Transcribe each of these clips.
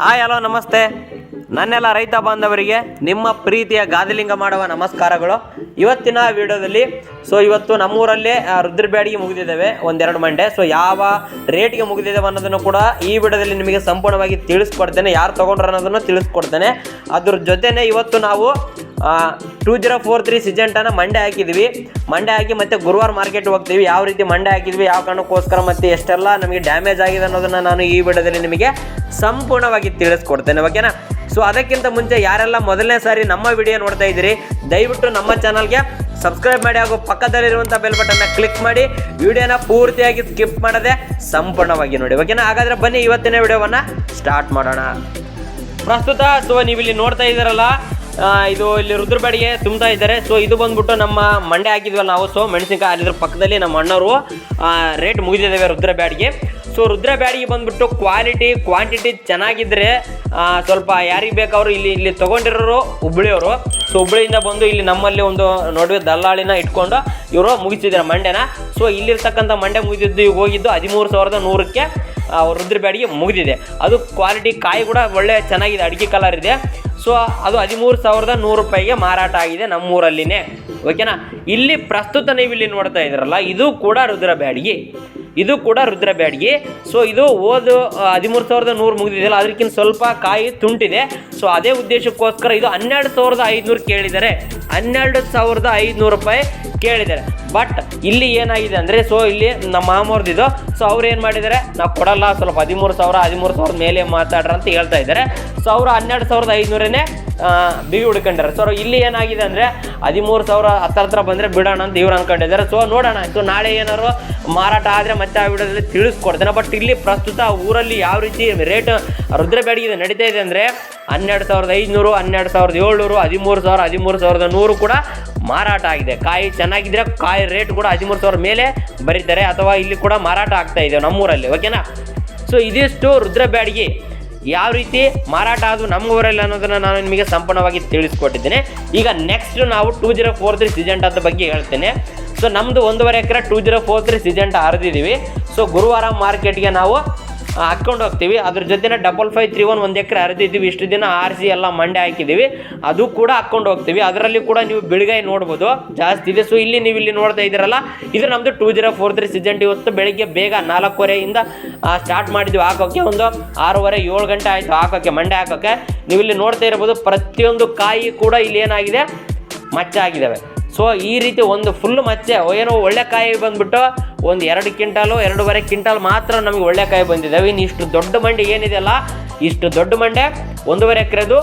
Hi, hello, ನಮಸ್ತೆ. ನನ್ನೆಲ್ಲ ರೈತ ಬಾಂಧವರಿಗೆ ನಿಮ್ಮ ಪ್ರೀತಿಯ ಗಾದಿಲಿಂಗ ಮಾಡುವ ನಮಸ್ಕಾರಗಳು. ಇವತ್ತಿನ ವಿಡಿಯೋದಲ್ಲಿ ಸೊ ಇವತ್ತು ನಮ್ಮೂರಲ್ಲೇ ರುದ್ರ ಬ್ಯಾಡಿಗೆ ಮುಗಿದಿದ್ದೇವೆ, ಒಂದೆರಡು ಮಂಡೆ. ಸೊ ಯಾವ ರೇಟ್ಗೆ ಮುಗಿದಿದ್ದಾವೆ ಅನ್ನೋದನ್ನು ಕೂಡ ಈ ವಿಡಿಯೋದಲ್ಲಿ ನಿಮಗೆ ಸಂಪೂರ್ಣವಾಗಿ ತಿಳಿಸ್ಕೊಡ್ತೇನೆ. ಯಾರು ತೊಗೊಂಡ್ರು ಅನ್ನೋದನ್ನು ತಿಳಿಸ್ಕೊಡ್ತೇನೆ. ಅದ್ರ ಜೊತೆನೇ ಇವತ್ತು ನಾವು ಟೂ ಜೀರೋ ಫೋರ್ ತ್ರೀ ಸಿಜೆಂಟನ್ನು ಮಂಡೆ ಹಾಕಿದ್ವಿ. ಮಂಡೆ ಹಾಕಿ ಮತ್ತೆ ಗುರುವಾರ ಮಾರ್ಕೆಟ್ ಹೋಗ್ತೀವಿ. ಯಾವ ರೀತಿ ಮಂಡೆ ಹಾಕಿದ್ವಿ, ಯಾವ ಕಾರಣಕ್ಕೋಸ್ಕರ ಮತ್ತು ಎಷ್ಟೆಲ್ಲ ನಮಗೆ ಡ್ಯಾಮೇಜ್ ಆಗಿದೆ ಅನ್ನೋದನ್ನು ನಾನು ಈ ವಿಡಿಯೋದಲ್ಲಿ ನಿಮಗೆ ಸಂಪೂರ್ಣವಾಗಿ ತಿಳಿಸ್ಕೊಡ್ತೇನೆ ಓಕೆನಾ ಸೊ ಅದಕ್ಕಿಂತ ಮುಂಚೆ ಯಾರೆಲ್ಲ ಮೊದಲನೇ ಸಾರಿ ನಮ್ಮ ವಿಡಿಯೋ ನೋಡ್ತಾ ಇದ್ದೀರಿ, ದಯವಿಟ್ಟು ನಮ್ಮ ಚಾನಲ್ಗೆ ಸಬ್ಸ್ಕ್ರೈಬ್ ಮಾಡಿ ಹಾಗೂ ಪಕ್ಕದಲ್ಲಿರುವಂಥ ಬೆಲ್ ಬಟನ್ನ ಕ್ಲಿಕ್ ಮಾಡಿ. ವಿಡಿಯೋನ ಪೂರ್ತಿಯಾಗಿ ಸ್ಕಿಪ್ ಮಾಡದೆ ಸಂಪೂರ್ಣವಾಗಿ ನೋಡಿ ಓಕೆನಾ ಹಾಗಾದರೆ ಬನ್ನಿ, ಇವತ್ತಿನ ವಿಡಿಯೋವನ್ನು ಸ್ಟಾರ್ಟ್ ಮಾಡೋಣ. ಪ್ರಸ್ತುತ ನೀವು ಇಲ್ಲಿ ನೋಡ್ತಾ ಇದ್ದೀರಲ್ಲ ಇದು ಇಲ್ಲಿ ರುದ್ರಬೇಡಿಗೆ ತುಂಬ್ತಾ ಇದ್ದಾರೆ. ಸೊ ಇದು ಬಂದ್ಬಿಟ್ಟು ನಮ್ಮ ಮಂಡೆ ಹಾಕಿದ್ವಲ್ಲ ನಾವು. ಸೊ ಮೆಣಸಿನಕಾಯಿ ಅಲ್ಲಿದ್ರ ಪಕ್ಕದಲ್ಲಿ ನಮ್ಮ ಅಣ್ಣವರು ರೇಟ್ ಮುಗಿದಿದ್ದಾವೆ ರುದ್ರ ಬ್ಯಾಡಿಗೆ ಸೊ ರುದ್ರ ಬಂದ್ಬಿಟ್ಟು ಕ್ವಾಲಿಟಿ ಕ್ವಾಂಟಿಟಿ ಚೆನ್ನಾಗಿದ್ದರೆ ಸ್ವಲ್ಪ ಯಾರಿಗೆ ಬೇಕಾದ್ರು ಇಲ್ಲಿ ಇಲ್ಲಿ ತೊಗೊಂಡಿರೋರು, ಹುಬ್ಳಿಯವರು. ಸೊ ಹುಬ್ಳಿಯಿಂದ ಬಂದು ಇಲ್ಲಿ ನಮ್ಮಲ್ಲಿ ಒಂದು ನಡುವೆ ದಲ್ಲಾಳಿನ ಇಟ್ಕೊಂಡು ಇವರು ಮುಗಿಸಿದ್ದಾರೆ ಮಂಡ್ಯನ. ಸೊ ಇಲ್ಲಿರ್ತಕ್ಕಂಥ ಮಂಡ್ಯ ಮುಗಿದಿದ್ದು ಹೋಗಿದ್ದು ಹದಿಮೂರು ಸಾವಿರದ ನೂರಕ್ಕೆ. ರುದ್ರ ಬ್ಯಾಡಿಗೆ ಮುಗಿದಿದೆ. ಅದು ಕ್ವಾಲಿಟಿ ಕಾಯಿ ಕೂಡ ಒಳ್ಳೆ ಚೆನ್ನಾಗಿದೆ ಅಡಿಕೆ ಕಲರ್ ಇದೆ. ಸೊ ಅದು ಹದಿಮೂರು ಸಾವಿರದ ನೂರು ರೂಪಾಯಿಗೆ ಮಾರಾಟ ಆಗಿದೆ ನಮ್ಮೂರಲ್ಲಿನೇ. ಓಕೆನಾ ಇಲ್ಲಿ ಪ್ರಸ್ತುತ ನೀವು ಇಲ್ಲಿ ನೋಡ್ತಾ ಇದ್ದೀರಲ್ಲ, ಇದು ಕೂಡ ರುದ್ರ ಬ್ಯಾಡಿಗೆ. ಇದು ಕೂಡ ರುದ್ರ ಬ್ಯಾಡಿಗೆ. ಸೊ ಇದು ಓದು ಹದಿಮೂರು ಸಾವಿರದ ನೂರು ಮುಗಿದಿದೆಯಲ್ಲ, ಅದಕ್ಕಿಂತ ಸ್ವಲ್ಪ ಕಾಯಿ ತುಂಟಿದೆ. ಸೊ ಅದೇ ಉದ್ದೇಶಕ್ಕೋಸ್ಕರ ಇದು ಹನ್ನೆರಡು ಸಾವಿರದ ಐದುನೂರು ಕೇಳಿದ್ದಾರೆ. ಹನ್ನೆರಡು ಸಾವಿರದ ಐದುನೂರು ರೂಪಾಯಿ ಕೇಳಿದ್ದಾರೆ. ಬಟ್ ಇಲ್ಲಿ ಏನಾಗಿದೆ ಅಂದರೆ ಸೊ ಇಲ್ಲಿ ನಮ್ಮ ಮಾಮವ್ರದ್ದು ಸೊ ಅವ್ರು ಏನು ಮಾಡಿದ್ದಾರೆ? ನಾವು ಕೊಡಲ್ಲ, ಸ್ವಲ್ಪ ಹದಿಮೂರು ಸಾವಿರ, ಹದಿಮೂರು ಸಾವಿರದ ಮೇಲೆ ಮಾತಾಡ್ರ ಅಂತ ಹೇಳ್ತಾ ಇದ್ದಾರೆ. ಸೊ ಅವರು ಹನ್ನೆರಡು ಸಾವಿರದ ಐದುನೂರೇ ಬಿಗಿ ಹುಡ್ಕೊಂಡಿದ್ದಾರೆ ಸೊ ಇಲ್ಲಿ ಏನಾಗಿದೆ ಅಂದರೆ, ಹದಿಮೂರು ಸಾವಿರ ಹತ್ತಿರ ಹತ್ರ ಬಂದರೆ ಬಿಡೋಣ ಅಂತ ಇವ್ರು ಅನ್ಕೊಂಡಿದ್ದಾರೆ. ಸೊ ನೋಡೋಣ ಸೊ ನಾಳೆ ಏನಾದ್ರು ಮಾರಾಟ ಆದರೆ ಮತ್ತೆ ಆ ವಿಡಿಯೋದಲ್ಲಿ ತಿಳಿಸ್ಕೊಡ್ತೇನೆ. ಬಟ್ ಇಲ್ಲಿ ಪ್ರಸ್ತುತ ಊರಲ್ಲಿ ಯಾವ ರೀತಿ ರೇಟ್ ರುದ್ರ ಬ್ಯಾಡಿಗೆ ನಡೀತಾ ಇದೆ ಅಂದರೆ, ಹನ್ನೆರಡು ಸಾವಿರದ ಐದುನೂರು, ಹನ್ನೆರಡು ಸಾವಿರದ ಏಳ್ನೂರು, ಹದಿಮೂರು ಸಾವಿರ, ಹದಿಮೂರು ಸಾವಿರದ ನೂರು ಕೂಡ ಮಾರಾಟ ಆಗಿದೆ. ಕಾಯಿ ಚೆನ್ನಾಗಿದ್ರೆ ಕಾಯಿ ರೇಟ್ ಕೂಡ ಹದಿಮೂರು ಸಾವಿರ ಮೇಲೆ ಬರೀತಾರೆ ಅಥವಾ ಇಲ್ಲಿ ಕೂಡ ಮಾರಾಟ ಆಗ್ತಾ ಇದೆ ನಮ್ಮೂರಲ್ಲಿ ಓಕೆನಾ ಸೊ ಇದಿಷ್ಟು ರುದ್ರ ಬ್ಯಾಡಿಗೆ ಯಾವ ರೀತಿ ಮಾರಾಟ ಅದು ನಮ್ಮ ಊರಲ್ಲಿ ಅನ್ನೋದನ್ನು ನಾನು ನಿಮಗೆ ಸಂಪೂರ್ಣವಾಗಿ ತಿಳಿಸ್ಕೊಟ್ಟಿದ್ದೇನೆ. ಈಗ ನೆಕ್ಸ್ಟ್ ನಾವು two zero four three Syngenta ಅದ್ರ ಬಗ್ಗೆ ಹೇಳ್ತೇನೆ. ಸೊ ನಮ್ಮದು ಒಂದೂವರೆ ಎಕರೆ two zero four three Syngenta ಹರಿದಿದ್ದೀವಿ so ಗುರುವಾರ ಮಾರ್ಕೆಟ್ಗೆ ನಾವು ಹಾಕ್ಕೊಂಡು ಹೋಗ್ತೀವಿ. ಅದ್ರ ಜೊತೆನೇ ಡಬಲ್ ಫೈವ್ ತ್ರೀ ಒನ್ ಒಂದು ಎಕರೆ ಹರಿದಿದ್ದೀವಿ. ಇಷ್ಟು ದಿನ ಆರಿಸಿ ಎಲ್ಲ ಮಂಡೆ ಹಾಕಿದ್ದೀವಿ. ಅದು ಕೂಡ ಹಾಕ್ಕೊಂಡು ಹೋಗ್ತೀವಿ. ಅದರಲ್ಲಿ ಕೂಡ ನೀವು ಬೆಳಗಾಯಿ ನೋಡ್ಬೋದು. ಜಾಸ್ತಿ ಇದೆ. ಸೊ ಇಲ್ಲಿ ನೀವು ಇಲ್ಲಿ ನೋಡ್ತಾ ಇದ್ದೀರಲ್ಲ, ಇದು ನಮ್ಮದು two zero four three Syngenta ಇವತ್ತು ಬೆಳಿಗ್ಗೆ ಬೇಗ ನಾಲ್ಕೂವರೆಯಿಂದ ಸ್ಟಾರ್ಟ್ ಮಾಡಿದ್ವಿ ಹಾಕೋಕ್ಕೆ ಒಂದು ಆರೂವರೆ, ಏಳು ಗಂಟೆ ಆಯಿತು ಹಾಕೋಕ್ಕೆ ಮಂಡೆ ಹಾಕೋಕ್ಕೆ ನೀವು ಇಲ್ಲಿ ನೋಡ್ತಾ ಇರ್ಬೋದು, ಪ್ರತಿಯೊಂದು ಕಾಯಿ ಕೂಡ ಇಲ್ಲಿ ಏನಾಗಿದೆ? ಮಚ್ಚ ಆಗಿದ್ದಾವೆ. ಸೊ ಈ ರೀತಿ ಒಂದು ಫುಲ್ ಮಚ್ಚೆ, ಏನೋ ಒಳ್ಳೆ ಕಾಯಿ ಬಂದ್ಬಿಟ್ಟು ಒಂದು ಎರಡು ಕ್ವಿಂಟಾಲು, ಎರಡೂವರೆ ಕ್ವಿಂಟಾಲ್ ಮಾತ್ರ ನಮಗೆ ಒಳ್ಳೆ ಕಾಯಿ ಬಂದಿದ್ದಾವೆ ಇನ್ನು ಇಷ್ಟು ದೊಡ್ಡ ಮಂಡಿ ಏನಿದೆಯಲ್ಲ ಇಷ್ಟು ದೊಡ್ಡ ಮಂಡೆ, ಒಂದೂವರೆ ಎಕರೆದು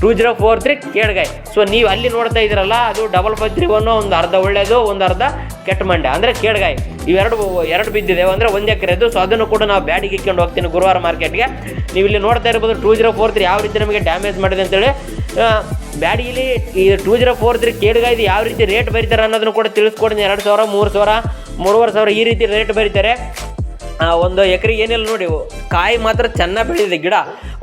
ಟೂ ಜೀರೋ ಫೋರ್ ತ್ರೀ ಕೇಡ್ಗಾಯಿ ಸೊ ನೀವು ಅಲ್ಲಿ ನೋಡ್ತಾ ಇದ್ದೀರಲ್ಲ, ಅದು ಡಬಲ್ ಫೈವ್ ತ್ರೀ ಒನ್ ಒಂದು ಅರ್ಧ ಒಳ್ಳೆಯದು ಒಂದು ಅರ್ಧ ಕೆಟ್ಟ ಮಂಡೆ. ಅಂದರೆ ಕೇಡ್ಗಾಯಿ ಇವೆರಡು, ಎರಡು ಬಿದ್ದಿದೆ. ಅಂದರೆ ಒಂದು ಎಕರೆದು ಸೊ ಅದನ್ನು ಕೂಡ ನಾವು ಬ್ಯಾಡಿಗೆ ಇಕ್ಕೊಂಡು ಹೋಗ್ತೀನಿ ಗುರುವಾರ ಮಾರ್ಕೆಟ್ಗೆ ನೀವು ಇಲ್ಲಿ ನೋಡ್ತಾ ಇರ್ಬೋದು ಟೂ ಜೀರೋ ಫೋರ್ ತ್ರೀ ಯಾವ ರೀತಿ ನಮಗೆ ಡ್ಯಾಮೇಜ್ ಮಾಡಿದೆ ಅಂತೇಳಿ ಬ್ಯಾಡಿಯಲ್ಲಿ ಈ ಟೂ ಜೀರೋ ಫೋರ್ ತ್ರೀ ಕೇಡ್ಗಾಯ್ದು ಯಾವ ರೀತಿ ರೇಟ್ ಬರೀತಾರೆ ಅನ್ನೋದನ್ನು ಕೂಡ ತಿಳಿಸ್ಕೊಡ್ತೀನಿ. ಎರಡು ಸಾವಿರ, ಮೂರು ಸಾವಿರ ಮೂರುವರೆ ಸಾವಿರ ಈ ರೀತಿ ರೇಟ್ ಬರೀತಾರೆ. ಒಂದು ಎಕರೆಗೆ ಏನಿಲ್ಲ ನೋಡಿ, ಕಾಯಿ ಮಾತ್ರ ಚೆನ್ನಾಗಿ ಬೆಳೆದಿದೆ ಗಿಡ.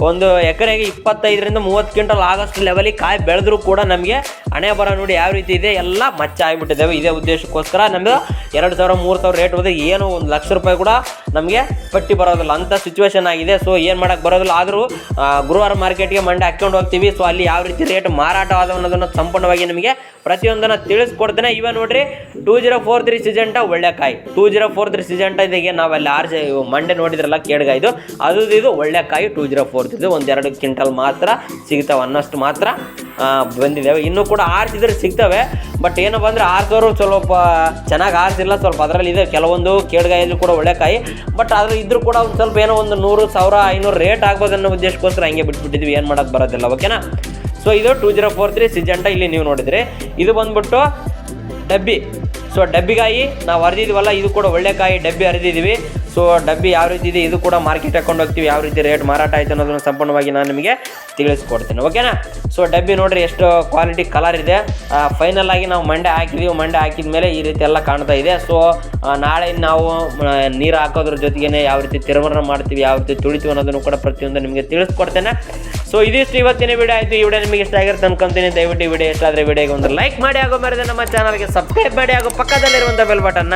ಒಂದು ಎಕರೆಗೆ ಇಪ್ಪತ್ತೈದರಿಂದ ಮೂವತ್ತು ಕ್ವಿಂಟಲ್ ಆಗಷ್ಟು ಲೆವೆಲಿಗೆ ಕಾಯಿ ಬೆಳೆದ್ರೂ ಕೂಡ ನಮಗೆ ಹಣೆ ಬರ ನೋಡಿ ಯಾವ ರೀತಿ ಇದೆ, ಎಲ್ಲ ಮಚ್ಚ ಆಗಿಬಿಟ್ಟಿದ್ದಾವೆ. ಇದೇ ಉದ್ದೇಶಕ್ಕೋಸ್ಕರ ನಮ್ಮದು ಎರಡು ಸಾವಿರ, ಮೂರು ಸಾವಿರ ರೇಟ್ ಹೋದ್ರೆ ಏನು ಒಂದು ಲಕ್ಷ ರೂಪಾಯಿ ಕೂಡ ನಮಗೆ ಪಟ್ಟಿ ಬರೋದಿಲ್ಲ. ಅಂಥ ಸಿಚುವೇಶನ್ ಆಗಿದೆ. ಸೊ ಏನು ಮಾಡೋಕ್ಕೆ ಬರೋದಿಲ್ಲ. ಆದರೂ ಗುರುವಾರ ಮಾರ್ಕೆಟ್ಗೆ ಮಂಡೆ ಹಾಕ್ಕೊಂಡು ಹೋಗ್ತೀವಿ. ಸೊ ಅಲ್ಲಿ ಯಾವ ರೀತಿ ರೇಟ್ ಮಾರಾಟ ಆದವು ಅನ್ನೋದನ್ನು ಸಂಪೂರ್ಣವಾಗಿ ನಿಮಗೆ ಪ್ರತಿಯೊಂದನ್ನು ತಿಳಿಸ್ಕೊಡ್ತೇನೆ. ಇವ ನೋಡಿರಿ two zero four three Syngenta ಒಳ್ಳೆ ಕಾಯಿ. Two zero four three Syngenta ಇದಕ್ಕೆ ನಾವೆಲ್ಲ ಆರ್ ಮಂಡೆ ನೋಡಿದ್ರಲ್ಲ ಕೇಡ್ಗಾಯ್ದು ಅದು ಇದು ಒಳ್ಳೆ ಕಾಯಿ ಟೂ ಜೀರೋ ಫೋರ್ ಇದು ಒಂದೆರಡು ಕ್ವಿಂಟಲ್ ಮಾತ್ರ ಸಿಗ್ತಾವೆ, ಅನ್ನಷ್ಟು ಮಾತ್ರ ಬಂದಿದ್ದಾವೆ. ಇನ್ನೂ ಕೂಡ ಆರಿಸಿದ್ರೆ ಸಿಗ್ತವೆ, ಬಟ್ ಏನಪ್ಪ ಅಂದರೆ ಆರಿಸೋರು ಸ್ವಲ್ಪ, ಚೆನ್ನಾಗಿ ಆರಿಸಿಲ್ಲ, ಸ್ವಲ್ಪ ಅದರಲ್ಲಿ ಇದೆ. ಕೆಲವೊಂದು ಕೇಡ್ಗಾಯಲ್ಲಿ ಕೂಡ ಒಳ್ಳೆ ಕಾಯಿ. ಬಟ್ ಅದ್ರ ಇದ್ರೂ ಕೂಡ ಒಂದು ಸ್ವಲ್ಪ ಏನೋ ಒಂದು ನೂರು, ಸಾವಿರ, ಐನೂರು ರೇಟ್ ಆಗ್ಬೋದು ಅನ್ನೋ ಉದ್ದೇಶಕ್ಕೋಸ್ಕರ ಹಂಗೆ ಬಿಟ್ಬಿಟ್ಟಿದ್ವಿ. ಏನು ಮಾಡೋಕ್ಕೆ ಬರೋದಿಲ್ಲ, ಓಕೆನಾ? ಸೊ ಇದು two zero four three Syngenta ಇಲ್ಲಿ ನೀವು ನೋಡಿದ್ರಿ. ಇದು ಬಂದ್ಬಿಟ್ಟು ಡಬ್ಬಿ. ಸೊ ಡಬ್ಬಿಗಾಯಿ, ನಾವು ಹರಿದಿದ್ವಲ್ಲ, ಇದು ಕೂಡ ಒಳ್ಳೆ ಕಾಯಿ, ಡಬ್ಬಿ ಹರಿದಿದ್ದೀವಿ ಸೊ ಡಬ್ಬಿ ಯಾವ ರೀತಿ ಇದೆ, ಇದು ಕೂಡ ಮಾರ್ಕೆಟ್ ಹಾಕೊಂಡು ಹೋಗ್ತೀವಿ, ಯಾವ ರೀತಿ ರೇಟ್ ಮಾರಾಟ ಆಯಿತು ಅನ್ನೋದನ್ನು ಸಂಪೂರ್ಣವಾಗಿ ನಾನು ನಿಮಗೆ ತಿಳಿಸ್ಕೊಡ್ತೇನೆ. ಓಕೆನಾ ಸೊ ಡಬ್ಬಿ ನೋಡ್ರಿ, ಎಷ್ಟು ಕ್ವಾಲಿಟಿ ಕಲರ್ ಇದೆ. ಫೈನಲ್ ಆಗಿ ನಾವು ಮಂಡೆ ಹಾಕಿದೀವಿ. ಮಂಡೆ ಹಾಕಿದ ಮೇಲೆ ಈ ರೀತಿ ಎಲ್ಲ ಕಾಣ್ತಾ ಇದೆ. ಸೊ ನಾಳೆ ನಾವು ನೀರು ಹಾಕೋದ್ರ ಜೊತೆಗೇನೆ ಯಾವ ರೀತಿ ತಿರುವರಣ ಮಾಡ್ತೀವಿ, ಯಾವ ರೀತಿ ತುಳಿತೀವಿ ಅನ್ನೋದನ್ನು ಕೂಡ ಪ್ರತಿಯೊಂದು ನಿಮಗೆ ತಿಳಿಸ್ಕೊಡ್ತೇನೆ. ಸೊ ಇದಿಷ್ಟು ಇವತ್ತಿನ ವಿಡಿಯೋ ಆಯಿತು. ಈ ವಿಡಿಯೋ ನಿಮಗೆ ಇಷ್ಟ ಆಗಿರುತ್ತೆ ಅನ್ಕೊಂತೀನಿ ದಯವಿಟ್ಟು ವಿಡಿಯೋ ಇಷ್ಟ ಆದರೆ ವಿಡಿಯೋಗೆ ಒಂದು ಲೈಕ್ ಮಾಡಿ. ಆಗೋ ಮರದ ನಮ್ಮ ಚಾನಲ್ಗೆ ಸಬ್ಸ್ಕ್ರೈಬ್ ಮಾಡಿ. ಹಾಗೂ ಪಕ್ಕದಲ್ಲಿರುವಂಥ ಬೆಲ್ ಬಟನ್ನ